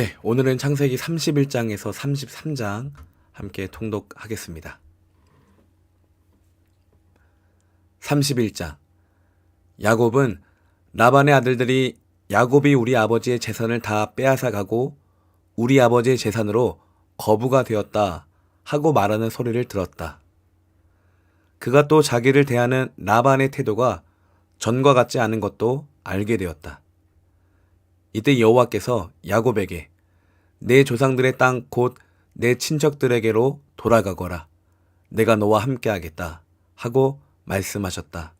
네, 오늘은 창세기 31장에서 33장 함께 통독하겠습니다. 31장 야곱은 라반의 아들들이 야곱이 우리 아버지의 재산을 다 빼앗아 가고 우리 아버지의 재산으로 거부가 되었다 하고 말하는 소리를 들었다. 그가 또 자기를 대하는 라반의 태도가 전과 같지 않은 것도 알게 되었다. 이때 여호와께서 야곱에게 내 조상들의 땅 곧 내 친척들에게로 돌아가거라. 내가 너와 함께하겠다. 하고 말씀하셨다.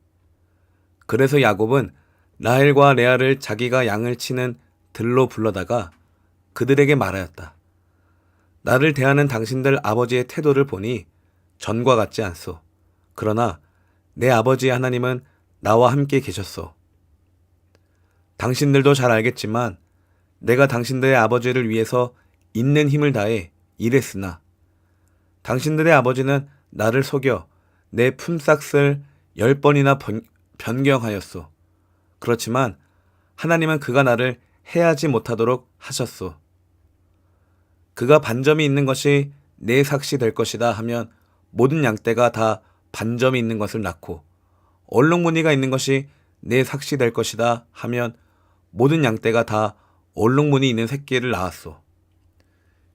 그래서 야곱은 라헬과 레아를 자기가 양을 치는 들로 불러다가 그들에게 말하였다. 나를 대하는 당신들 아버지의 태도를 보니 전과 같지 않소. 그러나 내 아버지 하나님은 나와 함께 계셨소. 당신들도 잘 알겠지만 내가 당신들의 아버지를 위해서 있는 힘을 다해 일했으나 당신들의 아버지는 나를 속여 내 품삯을 열 번이나 번- 변경하였소. 그렇지만 하나님은 그가 나를 해하지 못하도록 하셨소. 그가 반점이 있는 것이 내 삭시 될 것이다 하면 모든 양떼가 다 반점이 있는 것을 낳고 얼룩무늬가 있는 것이 내 삭시 될 것이다 하면 모든 양떼가 다 얼룩무늬 있는 새끼를 낳았소.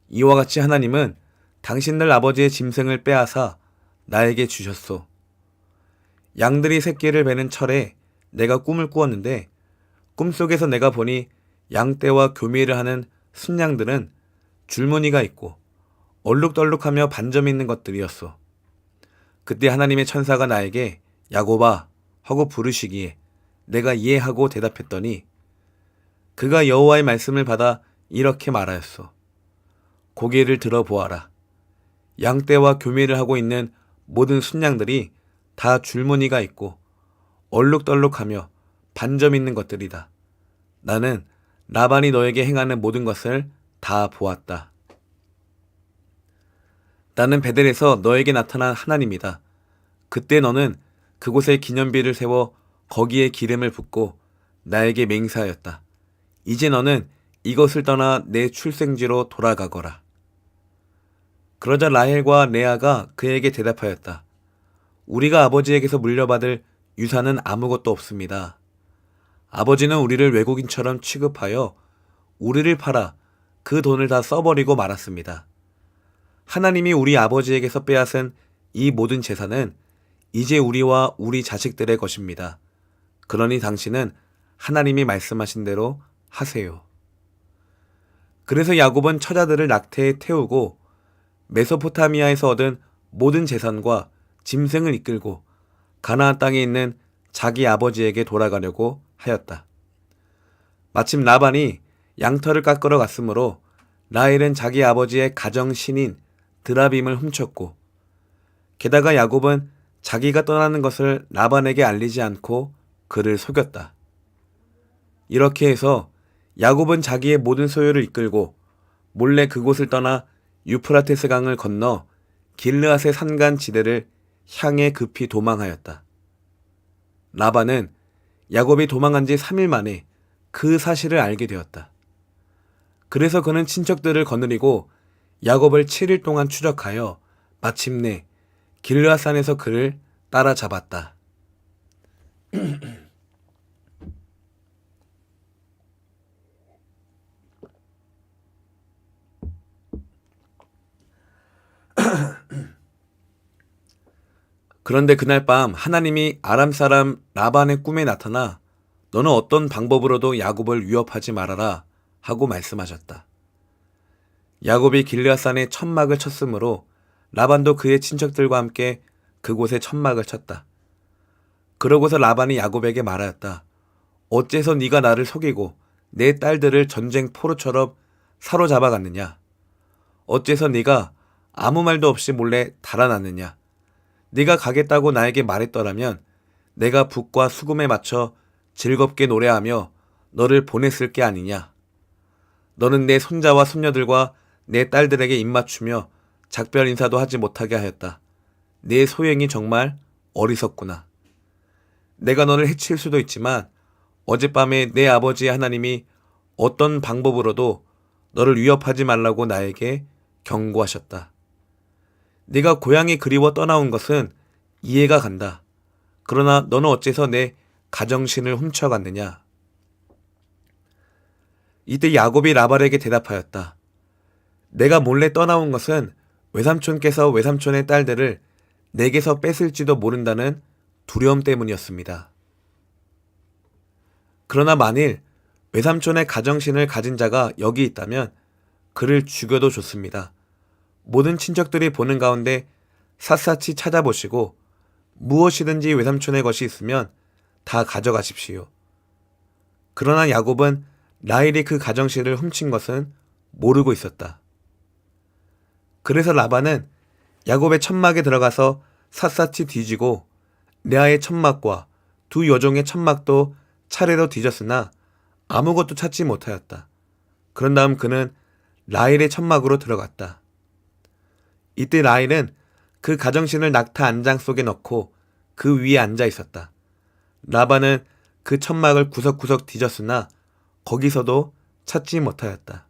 이와 같이 하나님은 당신들 아버지의 짐승을 빼앗아 나에게 주셨소. 양들이 새끼를 베는 철에 내가 꿈을 꾸었는데 꿈속에서 내가 보니 양떼와 교미를 하는 순양들은 줄무늬가 있고 얼룩덜룩하며 반점 있는 것들이었소. 그때 하나님의 천사가 나에게 야고바 하고 부르시기에 내가 이해하고 대답했더니 그가 여호와의 말씀을 받아 이렇게 말하였소. 고개를 들어 보아라. 양떼와 교미를 하고 있는 모든 순양들이 다 줄무늬가 있고 얼룩덜룩하며 반점 있는 것들이다. 나는 라반이 너에게 행하는 모든 것을 다 보았다. 나는 베델에서 너에게 나타난 하나님이다. 그때 너는 그곳에 기념비를 세워 거기에 기름을 붓고 나에게 맹세하였다. 이제 너는 이것을 떠나 내 출생지로 돌아가거라. 그러자 라헬과 레아가 그에게 대답하였다. 우리가 아버지에게서 물려받을 유산은 아무것도 없습니다. 아버지는 우리를 외국인처럼 취급하여 우리를 팔아 그 돈을 다 써버리고 말았습니다. 하나님이 우리 아버지에게서 빼앗은 이 모든 재산은 이제 우리와 우리 자식들의 것입니다. 그러니 당신은 하나님이 말씀하신 대로 하세요. 그래서 야곱은 처자들을 낙태에 태우고 메소포타미아에서 얻은 모든 재산과 짐승을 이끌고 가나안 땅에 있는 자기 아버지에게 돌아가려고 하였다. 마침 라반이 양털을 깎으러 갔으므로 라헬은 자기 아버지의 가정 신인 드라빔을 훔쳤고 게다가 야곱은 자기가 떠나는 것을 라반에게 알리지 않고 그를 속였다. 이렇게 해서 야곱은 자기의 모든 소유를 이끌고 몰래 그곳을 떠나 유프라테스 강을 건너 길르앗의 산간 지대를 향해 급히 도망하였다. 라반은 야곱이 도망한 지 3일 만에 그 사실을 알게 되었다. 그래서 그는 친척들을 거느리고 야곱을 7일 동안 추적하여 마침내 길르앗산에서 그를 따라잡았다. 그런데 그날 밤 하나님이 아람 사람 라반의 꿈에 나타나 너는 어떤 방법으로도 야곱을 위협하지 말아라 하고 말씀하셨다. 야곱이 길르앗산에 천막을 쳤으므로 라반도 그의 친척들과 함께 그곳에 천막을 쳤다. 그러고서 라반이 야곱에게 말하였다. 어째서 네가 나를 속이고 내 딸들을 전쟁 포로처럼 사로잡아갔느냐? 어째서 네가 아무 말도 없이 몰래 달아났느냐? 네가 가겠다고 나에게 말했더라면 내가 북과 수금에 맞춰 즐겁게 노래하며 너를 보냈을 게 아니냐. 너는 내 손자와 손녀들과 내 딸들에게 입맞추며 작별 인사도 하지 못하게 하였다. 내 소행이 정말 어리석구나. 내가 너를 해칠 수도 있지만 어젯밤에 내 아버지의 하나님이 어떤 방법으로도 너를 위협하지 말라고 나에게 경고하셨다. 네가 고향이 그리워 떠나온 것은 이해가 간다. 그러나 너는 어째서 내 가정신을 훔쳐갔느냐? 이때 야곱이 라발에게 대답하였다. 내가 몰래 떠나온 것은 외삼촌께서 외삼촌의 딸들을 내게서 뺏을지도 모른다는 두려움 때문이었습니다. 그러나 만일 외삼촌의 가정신을 가진 자가 여기 있다면 그를 죽여도 좋습니다. 모든 친척들이 보는 가운데 샅샅이 찾아보시고 무엇이든지 외삼촌의 것이 있으면 다 가져가십시오. 그러나 야곱은 라헬이 그 가정실을 훔친 것은 모르고 있었다. 그래서 라반은 야곱의 천막에 들어가서 샅샅이 뒤지고 레아의 천막과 두 여종의 천막도 차례로 뒤졌으나 아무것도 찾지 못하였다. 그런 다음 그는 라헬의 천막으로 들어갔다. 이때 라헬은 그 가정신을 낙타 안장 속에 넣고 그 위에 앉아 있었다. 라반은 그 천막을 구석구석 뒤졌으나 거기서도 찾지 못하였다.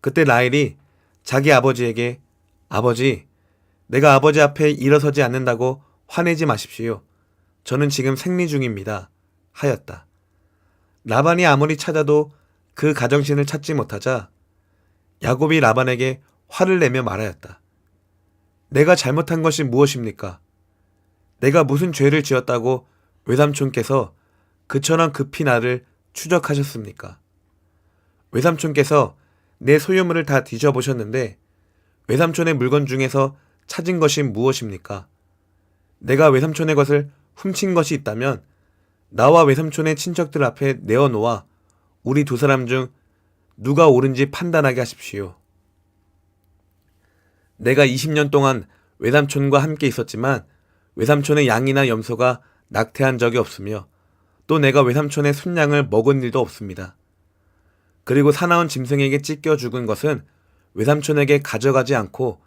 그때 라헬이 자기 아버지에게 아버지, 내가 아버지 앞에 일어서지 않는다고 화내지 마십시오. 저는 지금 생리 중입니다. 하였다. 라반이 아무리 찾아도 그 가정신을 찾지 못하자 야곱이 라반에게 화를 내며 말하였다. 내가 잘못한 것이 무엇입니까? 내가 무슨 죄를 지었다고 외삼촌께서 그처럼 급히 나를 추적하셨습니까? 외삼촌께서 내 소유물을 다 뒤져보셨는데 외삼촌의 물건 중에서 찾은 것이 무엇입니까? 내가 외삼촌의 것을 훔친 것이 있다면 나와 외삼촌의 친척들 앞에 내어놓아 우리 두 사람 중 누가 옳은지 판단하게 하십시오. 내가 20년 동안 외삼촌과 함께 있었지만 외삼촌의 양이나 염소가 낙태한 적이 없으며 또 내가 외삼촌의 순양을 먹은 일도 없습니다. 그리고 사나운 짐승에게 찢겨 죽은 것은 외삼촌에게 가져가지 않고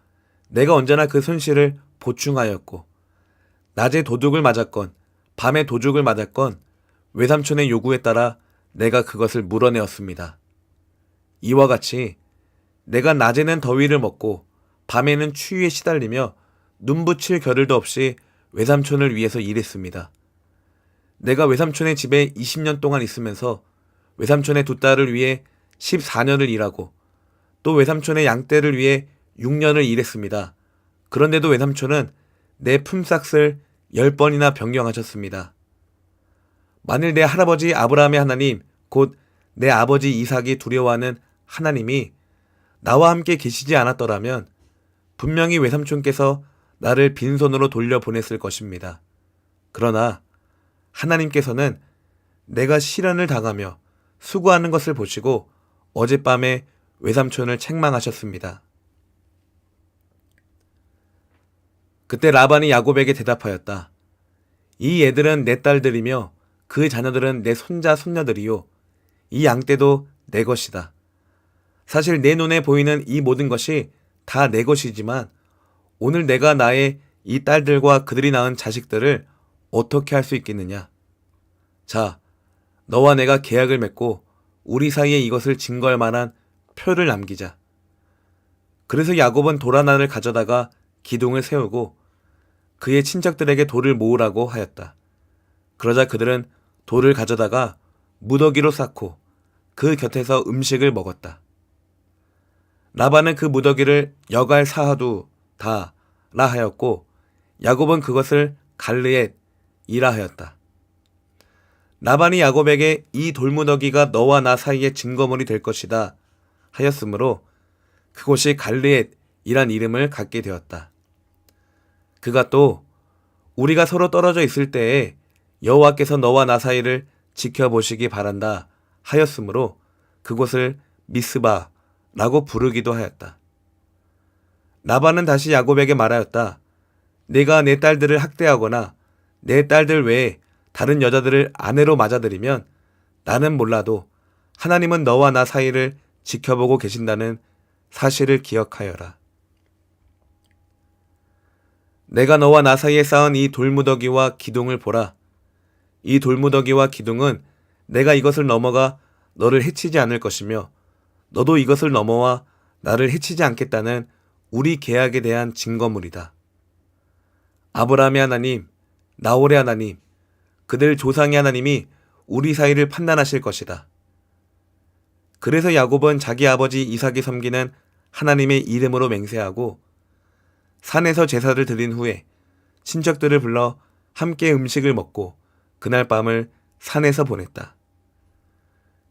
내가 언제나 그 손실을 보충하였고 낮에 도둑을 맞았건 밤에 도둑을 맞았건 외삼촌의 요구에 따라 내가 그것을 물어내었습니다. 이와 같이 내가 낮에는 더위를 먹고 밤에는 추위에 시달리며 눈붙일 겨를도 없이 외삼촌을 위해서 일했습니다. 내가 외삼촌의 집에 20년 동안 있으면서 외삼촌의 두 딸을 위해 14년을 일하고 또 외삼촌의 양떼를 위해 6년을 일했습니다. 그런데도 외삼촌은 내 품삯을 10번이나 변경하셨습니다. 만일 내 할아버지 아브라함의 하나님, 곧 내 아버지 이삭이 두려워하는 하나님이 나와 함께 계시지 않았더라면 분명히 외삼촌께서 나를 빈손으로 돌려보냈을 것입니다. 그러나 하나님께서는 내가 시련을 당하며 수고하는 것을 보시고 어젯밤에 외삼촌을 책망하셨습니다. 그때 라반이 야곱에게 대답하였다. 이 애들은 내 딸들이며 그 자녀들은 내 손자 손녀들이요. 이 양떼도 내 것이다. 사실 내 눈에 보이는 이 모든 것이 다 내 것이지만 오늘 내가 나의 이 딸들과 그들이 낳은 자식들을 어떻게 할 수 있겠느냐? 자, 너와 내가 계약을 맺고 우리 사이에 이것을 증거할 만한 표를 남기자. 그래서 야곱은 돌 하나를 가져다가 기둥을 세우고 그의 친척들에게 돌을 모으라고 하였다. 그러자 그들은 돌을 가져다가 무더기로 쌓고 그 곁에서 음식을 먹었다. 라반은 그 무더기를 여갈 사하두 다라 하였고 야곱은 그것을 갈르엣이라 하였다. 라반이 야곱에게 이 돌무더기가 너와 나 사이의 증거물이 될 것이다 하였으므로 그곳이 갈르엣이란 이름을 갖게 되었다. 그가 또 우리가 서로 떨어져 있을 때에 여호와께서 너와 나 사이를 지켜보시기 바란다 하였으므로 그곳을 미스바 라고 부르기도 하였다. 라반은 다시 야곱에게 말하였다. 내가 내 딸들을 학대하거나 내 딸들 외에 다른 여자들을 아내로 맞아들이면 나는 몰라도 하나님은 너와 나 사이를 지켜보고 계신다는 사실을 기억하여라. 내가 너와 나 사이에 쌓은 이 돌무더기와 기둥을 보라. 이 돌무더기와 기둥은 내가 이것을 넘어가 너를 해치지 않을 것이며 너도 이것을 넘어와 나를 해치지 않겠다는 우리 계약에 대한 증거물이다. 아브라함의 하나님, 나홀의 하나님, 그들 조상의 하나님이 우리 사이를 판단하실 것이다. 그래서 야곱은 자기 아버지 이삭이 섬기는 하나님의 이름으로 맹세하고 산에서 제사를 드린 후에 친척들을 불러 함께 음식을 먹고 그날 밤을 산에서 보냈다.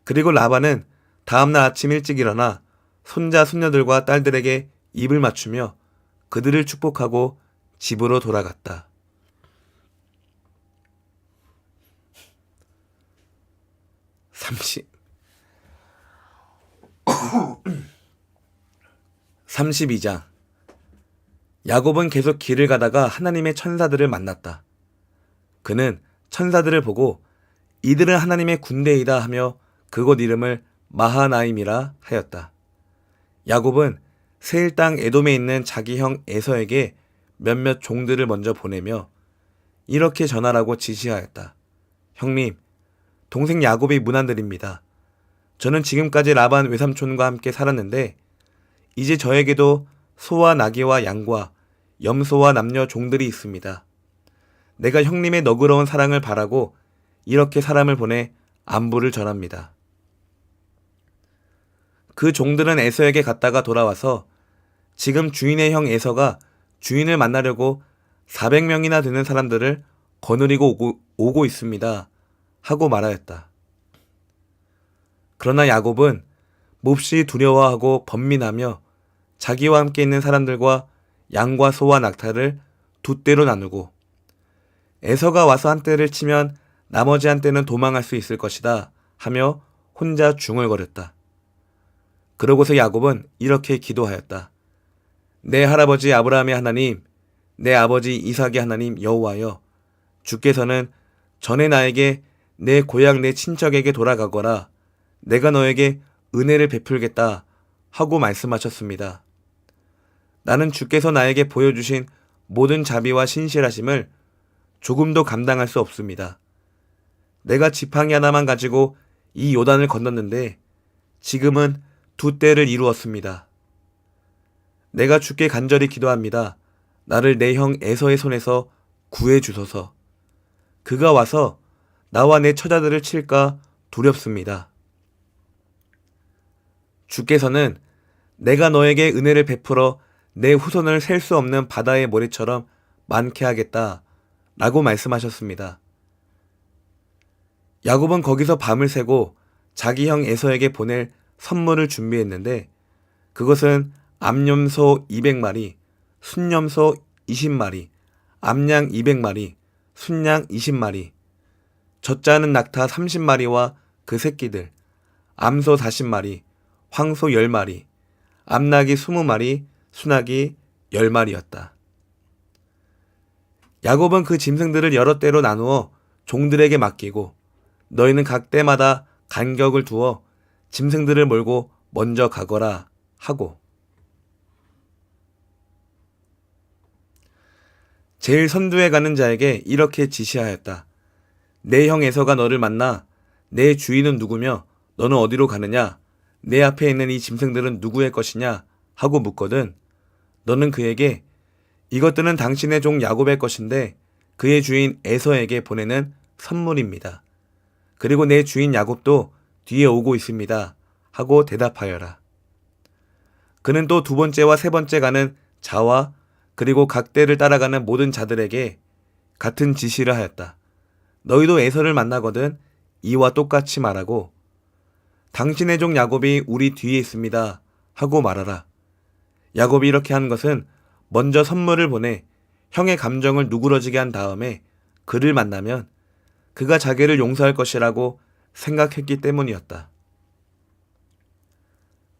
그리고 라반은 다음날 아침 일찍 일어나 손자 손녀들과 딸들에게 입을 맞추며 그들을 축복하고 집으로 돌아갔다. 30 32장 야곱은 계속 길을 가다가 하나님의 천사들을 만났다. 그는 천사들을 보고 이들은 하나님의 군대이다 하며 그곳 이름을 마하나임이라 하였다. 야곱은 세일 땅 에돔에 있는 자기 형 에서에게 몇몇 종들을 먼저 보내며 이렇게 전하라고 지시하였다. 형님, 동생 야곱의 문안드립니다. 저는 지금까지 라반 외삼촌과 함께 살았는데 이제 저에게도 소와 나귀와 양과 염소와 남녀 종들이 있습니다. 내가 형님의 너그러운 사랑을 바라고 이렇게 사람을 보내 안부를 전합니다. 그 종들은 에서에게 갔다가 돌아와서 지금 주인의 형 에서가 주인을 만나려고 400명이나 되는 사람들을 거느리고 오고, 오고 있습니다. 하고 말하였다. 그러나 야곱은 몹시 두려워하고 번민하며 자기와 함께 있는 사람들과 양과 소와 낙타를 두 떼로 나누고 에서가 와서 한 떼를 치면 나머지 한 떼는 도망할 수 있을 것이다 하며 혼자 중얼거렸다. 그러고서 야곱은 이렇게 기도하였다. 내 할아버지 아브라함의 하나님, 내 아버지 이삭의 하나님 여호와여, 주께서는 전에 나에게 내 고향 내 친척에게 돌아가거라. 내가 너에게 은혜를 베풀겠다 하고 말씀하셨습니다. 나는 주께서 나에게 보여주신 모든 자비와 신실하심을 조금도 감당할 수 없습니다. 내가 지팡이 하나만 가지고 이 요단을 건넜는데 지금은 두 때를 이루었습니다. 내가 주께 간절히 기도합니다. 나를 내 형 에서의 손에서 구해 주소서. 그가 와서 나와 내 처자들을 칠까 두렵습니다. 주께서는 내가 너에게 은혜를 베풀어 내 후손을 셀 수 없는 바다의 모래처럼 많게 하겠다. 라고 말씀하셨습니다. 야곱은 거기서 밤을 새고 자기 형 에서에게 보낼 선물을 준비했는데 그것은 암염소 200마리, 순염소 20마리, 암양 200마리, 순양 20마리, 젖자는 낙타 30마리와 그 새끼들, 암소 40마리, 황소 10마리, 암낙이 20마리, 순낙이 10마리였다. 야곱은 그 짐승들을 여러 때로 나누어 종들에게 맡기고 너희는 각 때마다 간격을 두어 짐승들을 몰고 먼저 가거라 하고 제일 선두에 가는 자에게 이렇게 지시하였다. 내 형 에서가 너를 만나 내 주인은 누구며 너는 어디로 가느냐 내 앞에 있는 이 짐승들은 누구의 것이냐 하고 묻거든 너는 그에게 이것들은 당신의 종 야곱의 것인데 그의 주인 에서에게 보내는 선물입니다. 그리고 내 주인 야곱도 뒤에 오고 있습니다. 하고 대답하여라. 그는 또 두 번째와 세 번째 가는 자와 그리고 각 대를 따라가는 모든 자들에게 같은 지시를 하였다. 너희도 에서를 만나거든 이와 똑같이 말하고 당신의 종 야곱이 우리 뒤에 있습니다. 하고 말하라. 야곱이 이렇게 한 것은 먼저 선물을 보내 형의 감정을 누그러지게 한 다음에 그를 만나면 그가 자기를 용서할 것이라고 생각했기 때문이었다.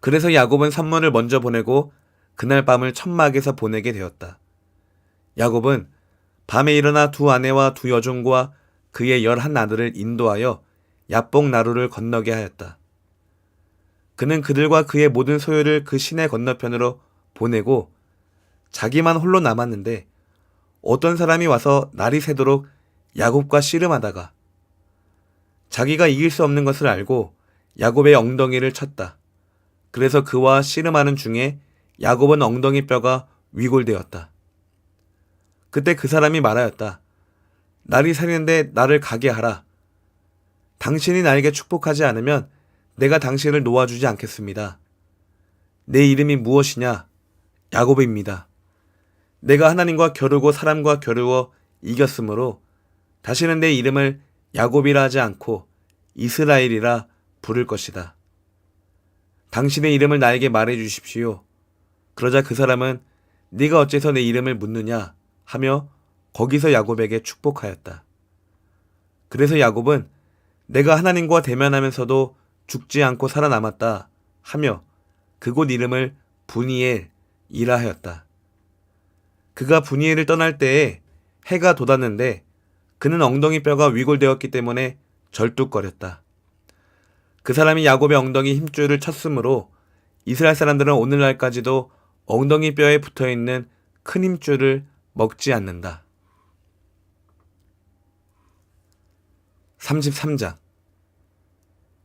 그래서 야곱은 선물을 먼저 보내고 그날 밤을 천막에서 보내게 되었다. 야곱은 밤에 일어나 두 아내와 두 여종과 그의 열한 아들을 인도하여 야뽕 나루를 건너게 하였다. 그는 그들과 그의 모든 소유를 그 시내 건너편으로 보내고 자기만 홀로 남았는데 어떤 사람이 와서 날이 새도록 야곱과 씨름하다가 자기가 이길 수 없는 것을 알고 야곱의 엉덩이를 쳤다. 그래서 그와 씨름하는 중에 야곱은 엉덩이 뼈가 위골되었다. 그때 그 사람이 말하였다. 날이 새는데 나를 가게 하라. 당신이 나에게 축복하지 않으면 내가 당신을 놓아주지 않겠습니다. 내 이름이 무엇이냐? 야곱입니다. 내가 하나님과 겨루고 사람과 겨루어 이겼으므로 다시는 내 이름을 야곱이라 하지 않고 이스라엘이라 부를 것이다. 당신의 이름을 나에게 말해 주십시오. 그러자 그 사람은 네가 어째서 내 이름을 묻느냐 하며 거기서 야곱에게 축복하였다. 그래서 야곱은 내가 하나님과 대면하면서도 죽지 않고 살아남았다 하며 그곳 이름을 분이엘이라 하였다. 그가 분이엘을 떠날 때에 해가 돋았는데 그는 엉덩이 뼈가 위골되었기 때문에 절뚝거렸다. 그 사람이 야곱의 엉덩이 힘줄을 쳤으므로 이스라엘 사람들은 오늘날까지도 엉덩이 뼈에 붙어 있는 큰 힘줄을 먹지 않는다. 33장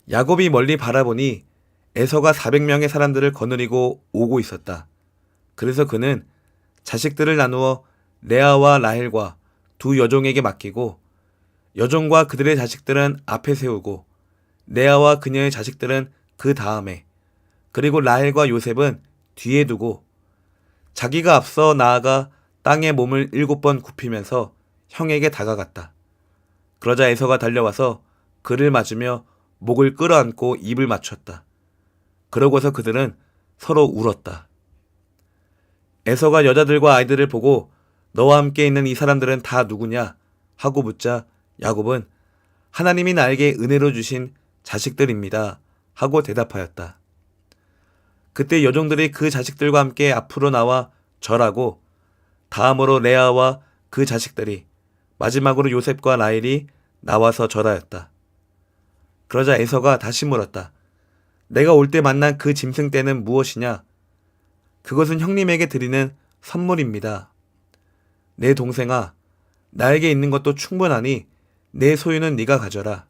야곱이 멀리 바라보니 에서가 400명의 사람들을 거느리고 오고 있었다. 그래서 그는 자식들을 나누어 레아와 라헬과 두 여종에게 맡기고 여종과 그들의 자식들은 앞에 세우고 레아와 그녀의 자식들은 그 다음에 그리고 라헬과 요셉은 뒤에 두고 자기가 앞서 나아가 땅에 몸을 일곱 번 굽히면서 형에게 다가갔다. 그러자 에서가 달려와서 그를 맞으며 목을 끌어안고 입을 맞췄다. 그러고서 그들은 서로 울었다. 에서가 여자들과 아이들을 보고 너와 함께 있는 이 사람들은 다 누구냐 하고 묻자 야곱은 하나님이 나에게 은혜로 주신 자식들입니다 하고 대답하였다. 그때 여종들이 그 자식들과 함께 앞으로 나와 절하고 다음으로 레아와 그 자식들이 마지막으로 요셉과 라헬이 나와서 절하였다. 그러자 에서가 다시 물었다. 내가 올 때 만난 그 짐승 떼는 무엇이냐? 그것은 형님에게 드리는 선물입니다. 내 동생아, 나에게 있는 것도 충분하니 내 소유는 네가 가져라.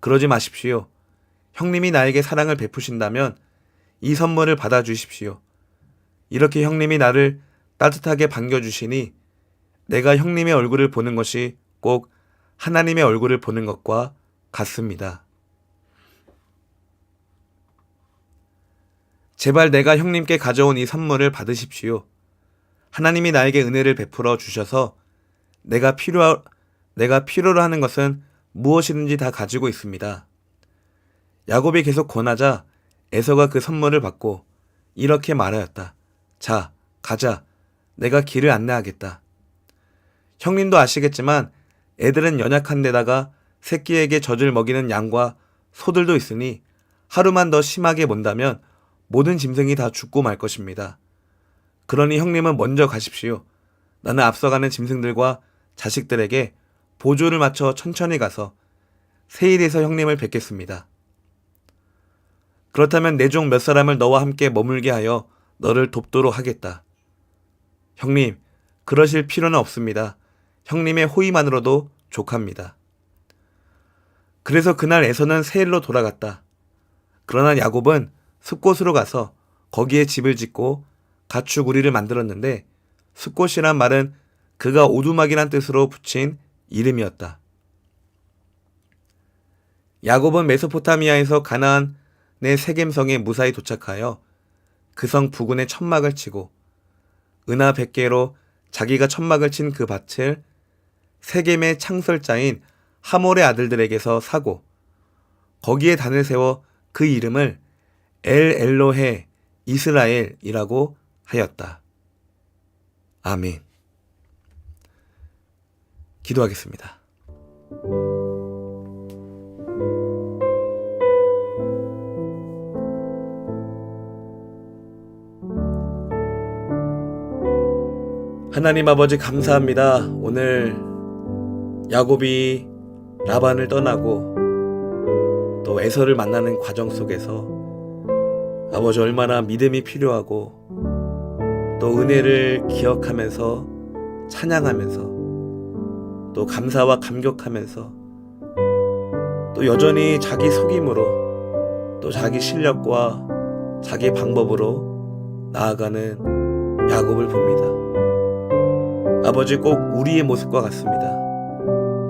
그러지 마십시오. 형님이 나에게 사랑을 베푸신다면 이 선물을 받아주십시오. 이렇게 형님이 나를 따뜻하게 반겨주시니 내가 형님의 얼굴을 보는 것이 꼭 하나님의 얼굴을 보는 것과 같습니다. 제발 내가 형님께 가져온 이 선물을 받으십시오. 하나님이 나에게 은혜를 베풀어 주셔서 내가 필요 내가 필요로 하는 것은 무엇이든지 다 가지고 있습니다. 야곱이 계속 권하자 에서가 그 선물을 받고 이렇게 말하였다. 자, 가자. 내가 길을 안내하겠다. 형님도 아시겠지만 애들은 연약한 데다가 새끼에게 젖을 먹이는 양과 소들도 있으니 하루만 더 심하게 본다면 모든 짐승이 다 죽고 말 것입니다. 그러니 형님은 먼저 가십시오. 나는 앞서가는 짐승들과 자식들에게 보조를 맞춰 천천히 가서 세일에서 형님을 뵙겠습니다. 그렇다면 내 종 몇 사람을 너와 함께 머물게 하여 너를 돕도록 하겠다. 형님, 그러실 필요는 없습니다. 형님의 호의만으로도 족합니다. 그래서 그날 에서는 세일로 돌아갔다. 그러나 야곱은 숲곳으로 가서 거기에 집을 짓고 가축 우리를 만들었는데 숲곳이란 말은 그가 오두막이란 뜻으로 붙인 이름이었다. 야곱은 메소포타미아에서 가나안의 세겜성에 무사히 도착하여 그 성 부근에 천막을 치고 은하 100개로 자기가 천막을 친 그 밭을 세겜의 창설자인 하몰의 아들들에게서 사고 거기에 단을 세워 그 이름을 엘 엘로헤 이스라엘이라고 하였다. 아멘. 기도하겠습니다. 하나님 아버지 감사합니다. 오늘 야곱이 라반을 떠나고 또 에서를 만나는 과정 속에서 아버지 얼마나 믿음이 필요하고 또 은혜를 기억하면서 찬양하면서 또 감사와 감격하면서 또 여전히 자기 속임으로 또 자기 실력과 자기 방법으로 나아가는 야곱을 봅니다. 아버지 꼭 우리의 모습과 같습니다.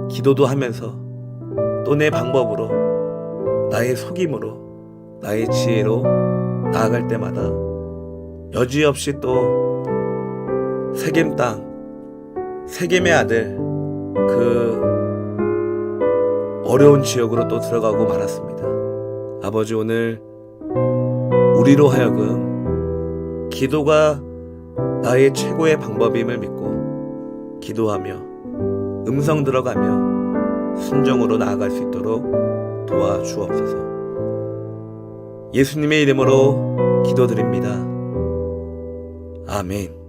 기도도 하면서 또 내 방법으로 나의 속임으로 나의 지혜로 나아갈 때마다 여지없이 또 세겜 땅 세겜의 아들 그 어려운 지역으로 또 들어가고 말았습니다. 아버지 오늘 우리로 하여금 기도가 나의 최고의 방법임을 믿고 기도하며 음성 들어가며 순종으로 나아갈 수 있도록 도와주옵소서. 예수님의 이름으로 기도드립니다. 아멘.